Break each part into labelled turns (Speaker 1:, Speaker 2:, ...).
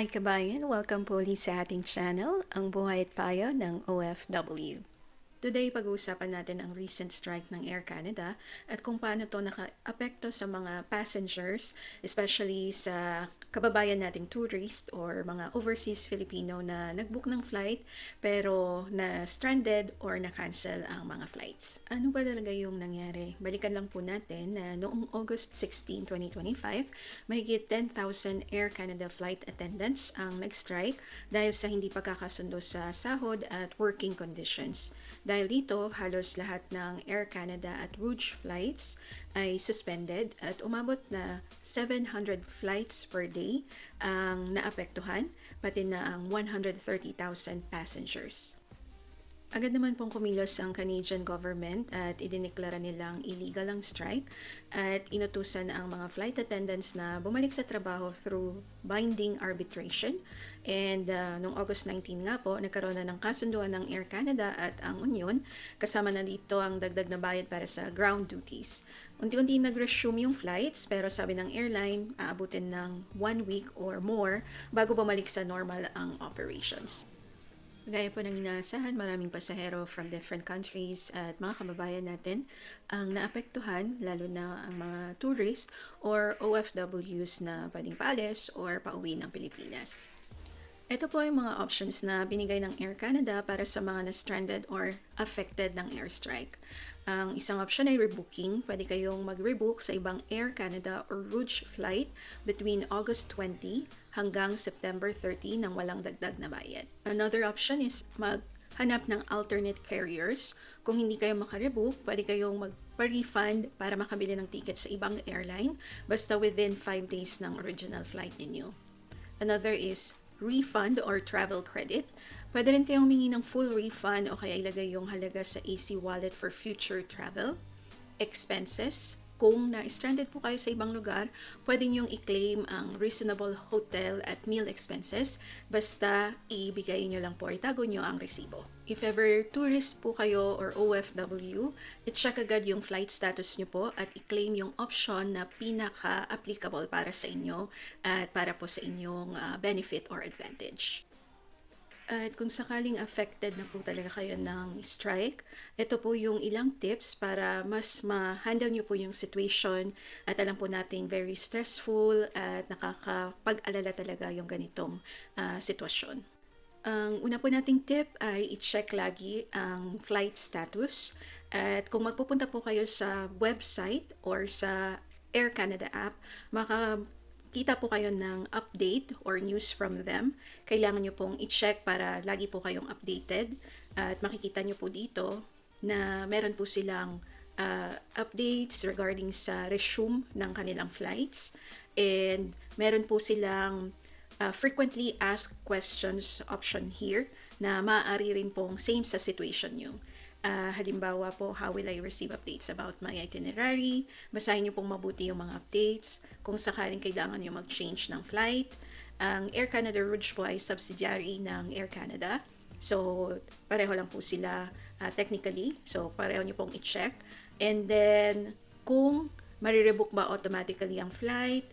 Speaker 1: Hi kabayan! Welcome po ulit sa ating channel, ang buhay at payo ng OFW. Today, pag-uusapan natin ang recent strike ng Air Canada at kung paano to naka-apekto sa mga passengers, especially sa kababayan nating tourist or mga overseas Filipino na nag-book ng flight pero na stranded or na-cancel ang mga flights. Ano ba talaga yung nangyari? Balikan lang po natin na noong August 16, 2025, mahigit 10,000 Air Canada flight attendants ang nag-strike dahil sa hindi pagkakasundo sa sahod at working conditions. Dahil dito, halos lahat ng Air Canada at Rouge flights ay suspended at umabot na 700 flights per day ang naapektuhan, pati na ang 130,000 passengers. Agad naman pong kumilos ang Canadian government at idineklara nilang illegal ang strike at inutusan ang mga flight attendants na bumalik sa trabaho through binding arbitration. And uh, noong August 19 nga po, nagkaroon na ng kasunduan ng Air Canada at ang Union. Kasama na dito ang dagdag na bayad para sa ground duties. Unti-unti nag-resume yung flights pero sabi ng airline, aabutin ng one week or more bago bumalik sa normal ang operations. Gaya po ng inaasahan, maraming pasahero from different countries at mga kababayan natin ang naapektuhan, lalo na ang mga tourist or OFWs na pwedeng paalis or pauwi ng Pilipinas. Ito po yung mga options na binigay ng Air Canada para sa mga na-stranded or affected ng airstrike. Ang isang option ay rebooking. Pwede kayong mag-rebook sa ibang Air Canada or Rouge flight between August 20 hanggang September 30 nang walang dagdag na bayad. Another option is maghanap ng alternate carriers. Kung hindi kayo makarebook, pwede kayong magpa-refund para makabili ng ticket sa ibang airline basta within 5 days ng original flight ninyo. Another is refund or travel credit. Pwede rin kayong humingi ng full refund o kaya ilagay yung halaga sa AC wallet for future travel. Expenses. Kung na-stranded po kayo sa ibang lugar, pwede niyong i-claim ang reasonable hotel at meal expenses basta ibigay niyo lang po, itago niyo ang resibo. If ever tourist po kayo or OFW, i-check agad yung flight status niyo po at i-claim yung option na pinaka-applicable para sa inyo at para po sa inyong uh, benefit or advantage. At kung sakaling affected na po talaga kayo ng strike, ito po yung ilang tips para mas ma-handle nyo po yung situation at alam po nating very stressful at nakakapag-alala talaga yung ganitong uh, sitwasyon. Ang una po nating tip ay i-check lagi ang flight status at kung magpupunta po kayo sa website or sa Air Canada app, maka kita po kayo ng update or news from them, kailangan nyo pong i-check para lagi po kayong updated. At makikita nyo po dito na meron po silang uh, updates regarding sa resume ng kanilang flights. And meron po silang uh, frequently asked questions option here na maaari rin pong same sa situation nyo. Uh, halimbawa po, how will I receive updates about my itinerary? Basahin niyo pong mabuti yung mga updates. Kung sakaling kailangan niyo mag-change ng flight. Ang Air Canada Rouge po ay subsidiary ng Air Canada. So, pareho lang po sila uh, technically. So, pareho niyo pong i-check. And then, kung marirebook ba automatically ang flight,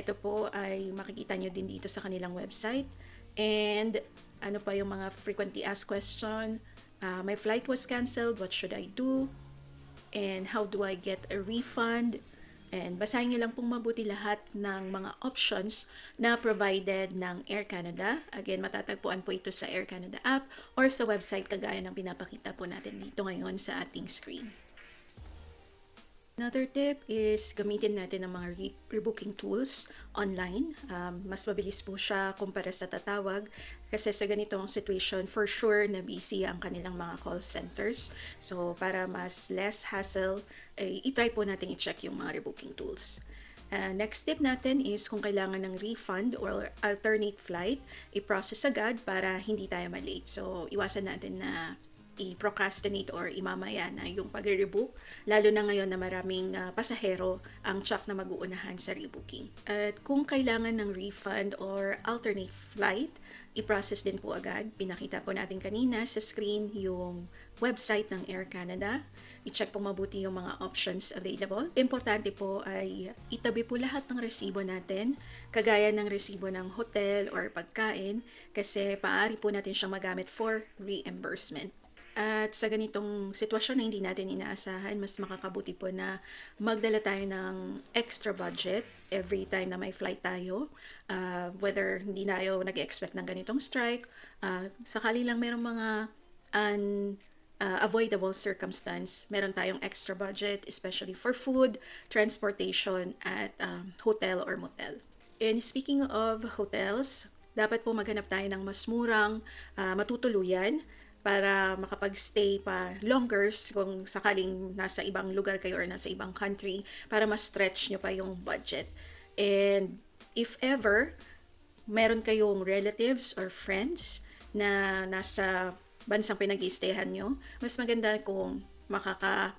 Speaker 1: ito po ay makikita nyo din dito sa kanilang website. And ano pa yung mga frequently asked question, uh, my flight was canceled, what should I do? And how do I get a refund? And basahin niyo lang pong mabuti lahat ng mga options na provided ng Air Canada. Again, matatagpuan po ito sa Air Canada app or sa website kagaya ng pinapakita po natin dito ngayon sa ating screen. Another tip is gamitin natin ang mga re- rebooking tools online. Um, mas mabilis po siya kumpara sa tatawag kasi sa ganitong situation for sure na busy ang kanilang mga call centers. So para mas less hassle, eh, itry po natin i-check yung mga rebooking tools. Uh, next tip natin is kung kailangan ng refund or alternate flight, i-process agad para hindi tayo malate. So iwasan natin na i-procrastinate or imamaya na yung pagre-rebook, lalo na ngayon na maraming uh, pasahero ang check na mag-uunahan sa rebooking. At kung kailangan ng refund or alternate flight, i-process din po agad. Pinakita po natin kanina sa screen yung website ng Air Canada i-check po mabuti yung mga options available. Importante po ay itabi po lahat ng resibo natin, kagaya ng resibo ng hotel or pagkain, kasi paari po natin siyang magamit for reimbursement. At sa ganitong sitwasyon na hindi natin inaasahan, mas makakabuti po na magdala tayo ng extra budget every time na may flight tayo. Uh, whether hindi na tayo nag-expect ng ganitong strike, uh, sakali lang merong mga un, uh, avoidable circumstance, meron tayong extra budget, especially for food, transportation, at um, hotel or motel. And speaking of hotels, dapat po maghanap tayo ng mas murang uh, matutuluyan para makapag-stay pa longer kung sakaling nasa ibang lugar kayo or nasa ibang country para mas stretch nyo pa yung budget. And if ever, meron kayong relatives or friends na nasa bansang pinag stayhan nyo, mas maganda kung makaka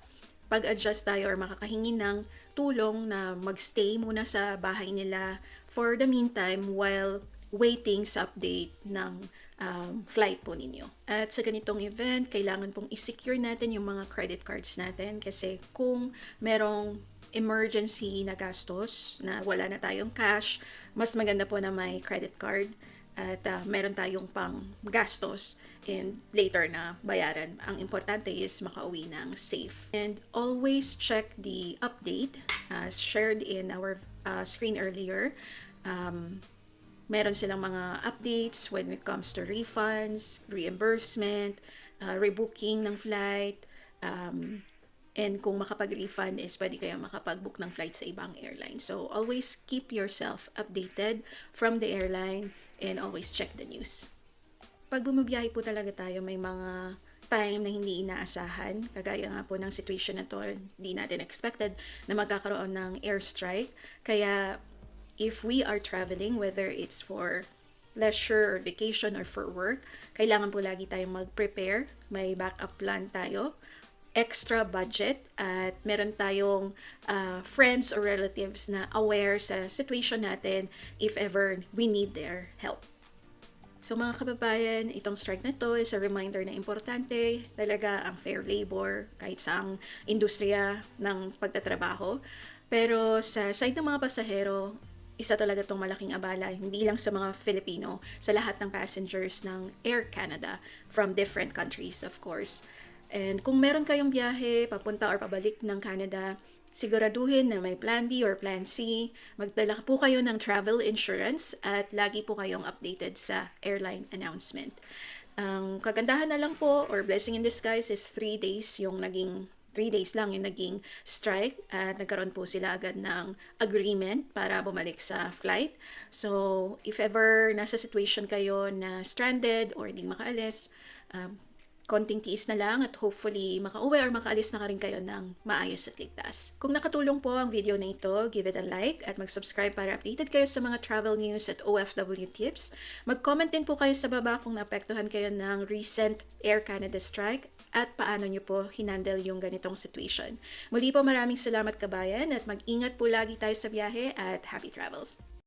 Speaker 1: pag-adjust tayo or makakahingi ng tulong na magstay muna sa bahay nila for the meantime while waiting sa update ng um, flight po ninyo. At sa ganitong event, kailangan pong i-secure natin yung mga credit cards natin kasi kung merong emergency na gastos na wala na tayong cash, mas maganda po na may credit card at uh, meron tayong pang gastos and later na bayaran. Ang importante is makauwi ng safe. And always check the update as shared in our uh, screen earlier. Um, meron silang mga updates when it comes to refunds, reimbursement, uh, rebooking ng flight, um, and kung makapag-refund is pwede kayo makapag-book ng flight sa ibang airline. So, always keep yourself updated from the airline and always check the news. Pag bumabiyahe po talaga tayo, may mga time na hindi inaasahan. Kagaya nga po ng situation na to, hindi natin expected na magkakaroon ng airstrike. Kaya if we are traveling, whether it's for leisure or vacation or for work, kailangan po lagi tayong mag-prepare. May backup plan tayo, extra budget, at meron tayong uh, friends or relatives na aware sa situation natin if ever we need their help. So mga kababayan, itong strike na to is a reminder na importante talaga ang fair labor kahit sa ang industriya ng pagtatrabaho. Pero sa side ng mga pasahero, isa talaga itong malaking abala, hindi lang sa mga Filipino, sa lahat ng passengers ng Air Canada from different countries, of course. And kung meron kayong biyahe papunta or pabalik ng Canada, siguraduhin na may plan B or plan C. Magdala po kayo ng travel insurance at lagi po kayong updated sa airline announcement. Ang kagandahan na lang po or blessing in disguise is 3 days yung naging 3 days lang yung naging strike at nagkaroon po sila agad ng agreement para bumalik sa flight. So, if ever nasa situation kayo na stranded or hindi makaalis, um, konting tiis na lang at hopefully makauwi or makaalis na ka rin kayo ng maayos at ligtas. Kung nakatulong po ang video na ito, give it a like at mag-subscribe para updated kayo sa mga travel news at OFW tips. Mag-comment din po kayo sa baba kung naapektuhan kayo ng recent Air Canada strike at paano nyo po hinandle yung ganitong situation. Muli po maraming salamat kabayan at mag-ingat po lagi tayo sa biyahe at happy travels!